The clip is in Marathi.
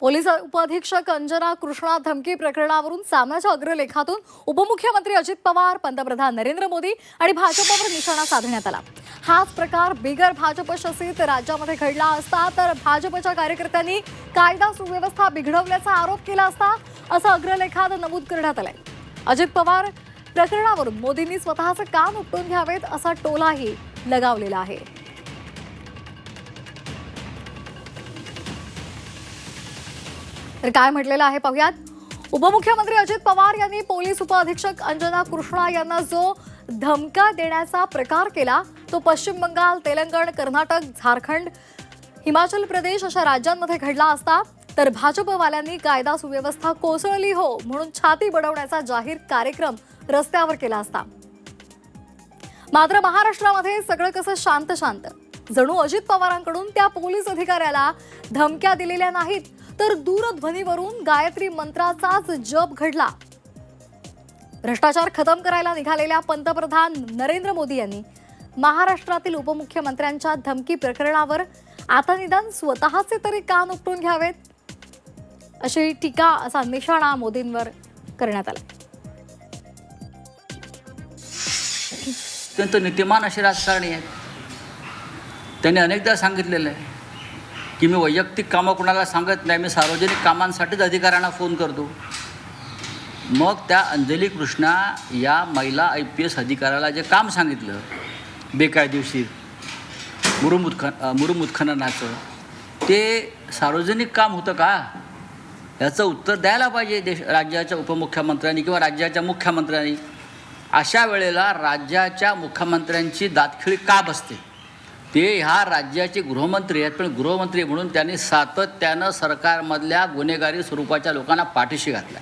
पोलीस उपअधीक्षक अंजना कृष्णा धमकी प्रकरणावरून सामनाच्या अग्रलेखातून उपमुख्यमंत्री अजित पवार पंतप्रधान नरेंद्र मोदी आणि भाजपवर निशाणा साधण्यात आला. हाच प्रकार बिगर भाजप शासित राज्यामध्ये घडला असता तर भाजपच्या कार्यकर्त्यांनी कायदा सुव्यवस्था बिघडवल्याचा आरोप केला असता असं अग्रलेखात नमूद करण्यात आलंय. अजित पवार प्रकरणावरून मोदींनी स्वतःचं काम उपटून घ्यावेत असा टोलाही लगावलेला आहे. तर काय म्हटलेलं आहे पाहूयात? उपमुख्यमंत्री अजित पवार यांनी पोलीस उपअधीक्षक अंजना कृष्णा यांना जो धमका देण्याचा प्रकार केला तो पश्चिम बंगाल तेलंगण कर्नाटक झारखंड हिमाचल प्रदेश अशा राज्यांमध्ये घडला असता तर भाजपवाल्यांनी कायदा सुव्यवस्था कोसळली हो म्हणून छाती बडवण्याचा जाहीर कार्यक्रम रस्त्यावर केला असता. मात्र महाराष्ट्रामध्ये सगळं कसं शांत शांत जणू अजित पवारांकडून त्या पोलीस अधिकाऱ्याला धमक्या दिलेल्या नाहीत. तर दूरध्वनीवरून गायत्री मंत्राचाच जप घडला. भ्रष्टाचार खतम करायला निघालेल्या पंतप्रधान नरेंद्र मोदी यांनी महाराष्ट्रातील उपमुख्यमंत्र्यांच्या धमकी प्रकरणावर आता निदान स्वतःचे तरी कान उपटून घ्यावेत अशी टीका असा निशाणा मोदींवर करण्यात आला. अत्यंत नीतिमान असे राजकारणी आहेत. त्यांनी अनेकदा सांगितलेलं आहे की मी वैयक्तिक कामं कुणाला सांगत नाही मी सार्वजनिक कामांसाठीच अधिकाऱ्यांना फोन करतो. मग त्या अंजली कृष्णा या महिला आय पी एस अधिकाऱ्याला जे काम सांगितलं बेकायदेशीर मुरुम उत्ख मुरुम उत्खननाचं ते सार्वजनिक काम होतं का? याचं उत्तर द्यायला पाहिजे देश राज्याच्या उपमुख्यमंत्र्यांनी किंवा राज्याच्या मुख्यमंत्र्यांनी. अशा वेळेला राज्याच्या मुख्यमंत्र्यांची दातखिळी का बसते? ते ह्या राज्याचे गृहमंत्री आहेत. पण गृहमंत्री म्हणून त्यांनी सातत्यानं सरकारमधल्या गुन्हेगारी स्वरूपाच्या लोकांना पाठीशी घातला